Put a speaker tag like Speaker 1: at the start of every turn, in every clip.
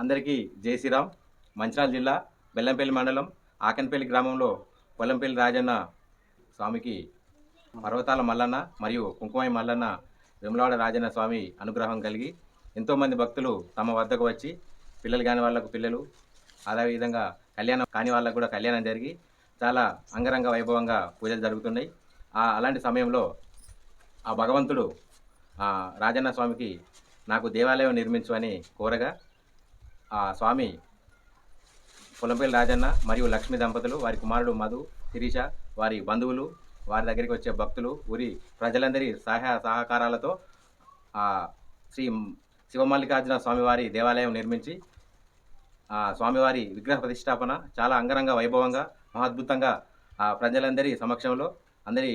Speaker 1: అందరికీ జై శ్రీరామ్. మంచిరాల జిల్లా బెల్లంపల్లి మండలం ఆకన్పల్లి గ్రామంలో పొల్లంపల్లి రాజన్న స్వామికి పర్వతాల మల్లన్న మరియు కుంకుమాయి మల్లన్న విమలవాడ రాజన్న స్వామి అనుగ్రహం కలిగి ఎంతోమంది భక్తులు తమ వద్దకు వచ్చి పిల్లలు కాని వాళ్ళకు పిల్లలు అదేవిధంగా కళ్యాణం కాని వాళ్ళకు కూడా కళ్యాణం జరిగి చాలా అంగరంగ వైభవంగా పూజలు జరుగుతున్నాయి. ఆ అలాంటి సమయంలో ఆ భగవంతుడు ఆ రాజన్న స్వామికి నాకు దేవాలయం నిర్మించు అని కోరగా ఆ స్వామి పొలంపల్లి రాజన్న మరియు లక్ష్మీ దంపతులు వారి కుమారుడు మధు శిరీష వారి బంధువులు వారి దగ్గరికి వచ్చే భక్తులు ఊరి ప్రజలందరి సహాయ సహకారాలతో శ్రీ శివమల్లికార్జున స్వామివారి దేవాలయం నిర్మించి స్వామివారి విగ్రహ ప్రతిష్టాపన చాలా అంగరంగ వైభవంగా మహాద్భుతంగా ఆ ప్రజలందరి సమక్షంలో అందరి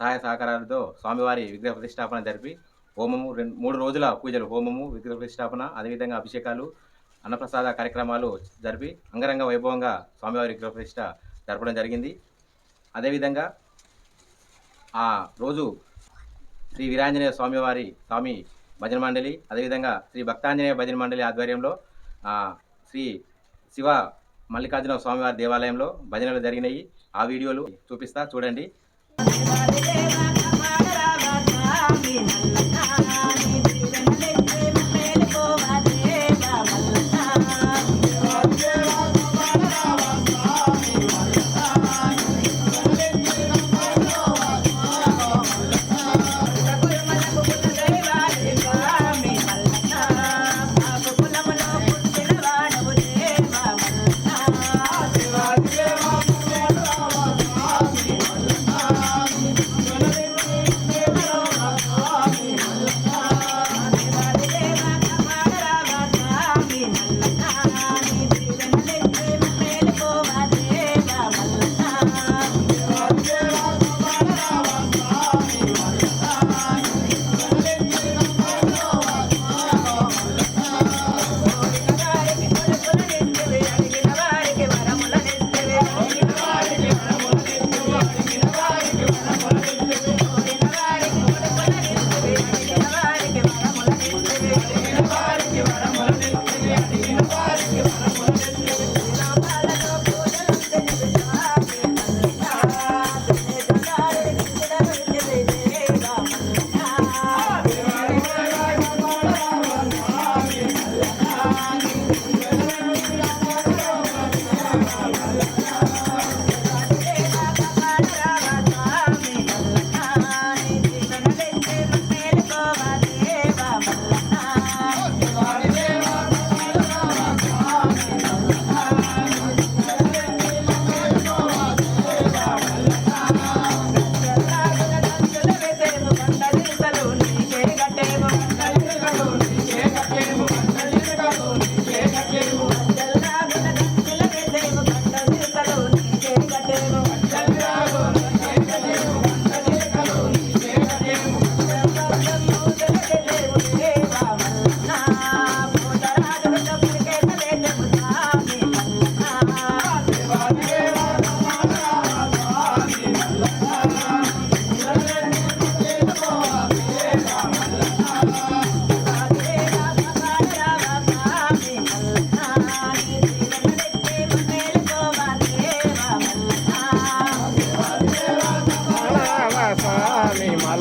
Speaker 1: సహాయ సహకారాలతో స్వామివారి విగ్రహ ప్రతిష్టాపన జరిపి హోమము రెండు మూడు రోజుల పూజలు హోమము విగ్రహ ప్రతిష్టాపన అదేవిధంగా అభిషేకాలు అన్నప్రసాద కార్యక్రమాలు జరిపి అంగరంగ వైభవంగా స్వామివారి గృహప్రతిష్ట జరపడం జరిగింది. అదేవిధంగా ఆ రోజు శ్రీ వీరాంజనేయ స్వామివారి స్వామి భజన మండలి అదేవిధంగా శ్రీ భక్తాంజనేయ భజన మండలి ఆధ్వర్యంలో శ్రీ శివ మల్లికార్జున స్వామివారి దేవాలయంలో భజనలు జరిగినాయి. ఆ వీడియోలు చూపిస్తా చూడండి.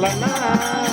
Speaker 1: banana.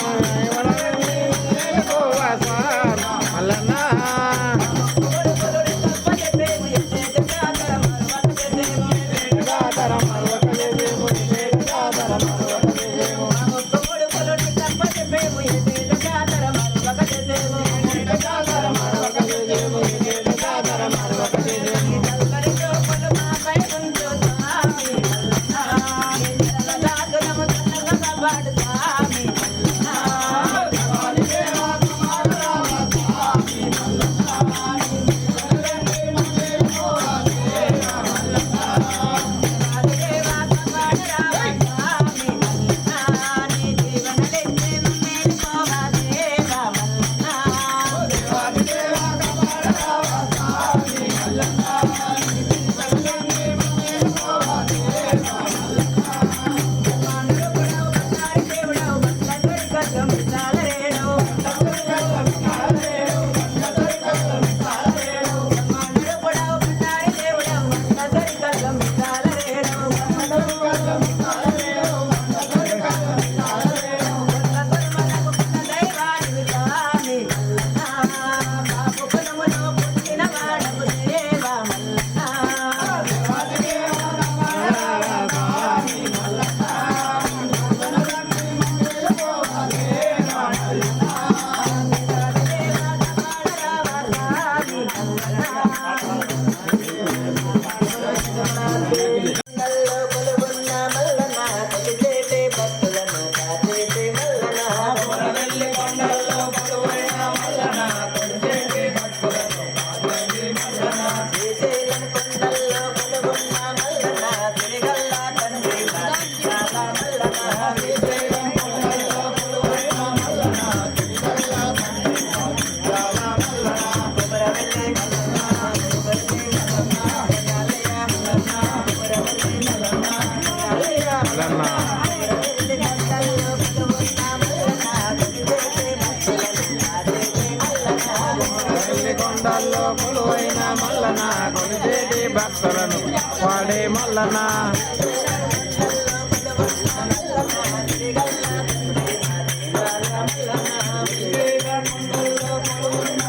Speaker 1: I'm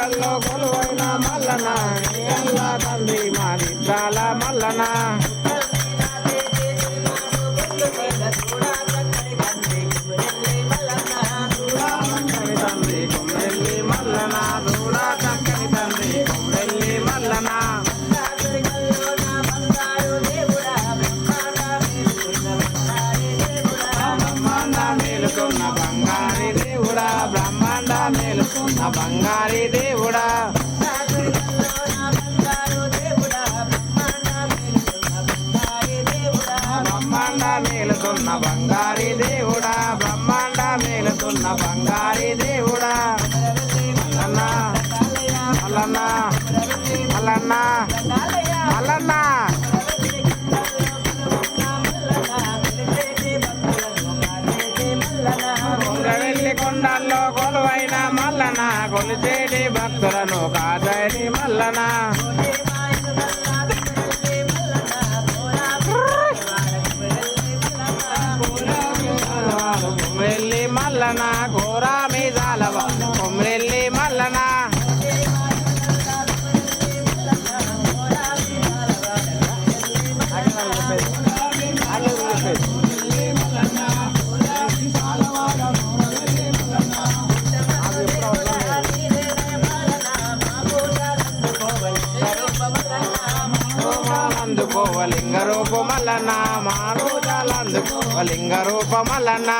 Speaker 1: కొండల్లో
Speaker 2: కొలువైన మల్లన నీగల్లా తండ్రి బంగారీ దేవుడా. బ్రహ్మాండ మేలుతున్న బంగారి దేవుడా. బ్రహ్మాండ మేలుతున్న బంగారి దేవుడా. అలన్నా అలన్నా అలన్నా కొలిచేటి భక్తులను కాదని మల్లనా. రూపమల్లన మానూజాలందుకోవ లింగ రూపమల్లన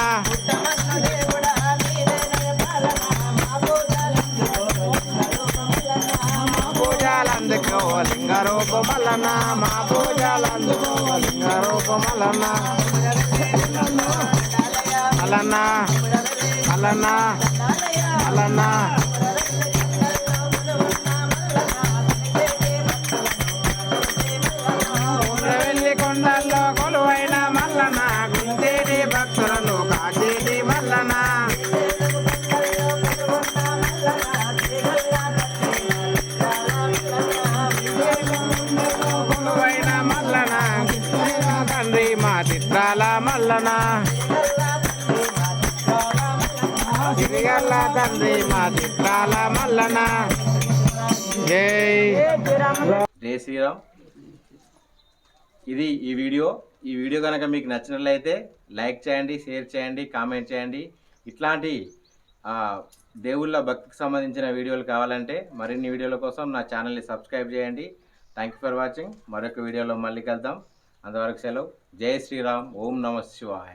Speaker 2: పూజాలందుకోవ లింగ రూపమల్లన మా పూజాలందుకోవ లింగ రూపమల్లన అలన్న అలన్న అలన్న
Speaker 3: జై శ్రీరామ్. ఇది ఈ వీడియో. ఈ వీడియో కనుక మీకు నచ్చినట్లయితే లైక్ చేయండి షేర్ చేయండి కామెంట్ చేయండి. ఇట్లాంటి ఆ, దేవుళ్ళ భక్తికి సంబంధించిన వీడియోలు కావాలంటే మరిన్ని వీడియోల కోసం నా ఛానల్ని సబ్స్క్రైబ్ చేయండి. థ్యాంక్ యూ ఫర్ వాచింగ్ మరొక వీడియోలో మళ్ళీ కలుద్దాం. అంతవరకు సెలవు. జై శ్రీరామ్. ఓం నమ శివాయ.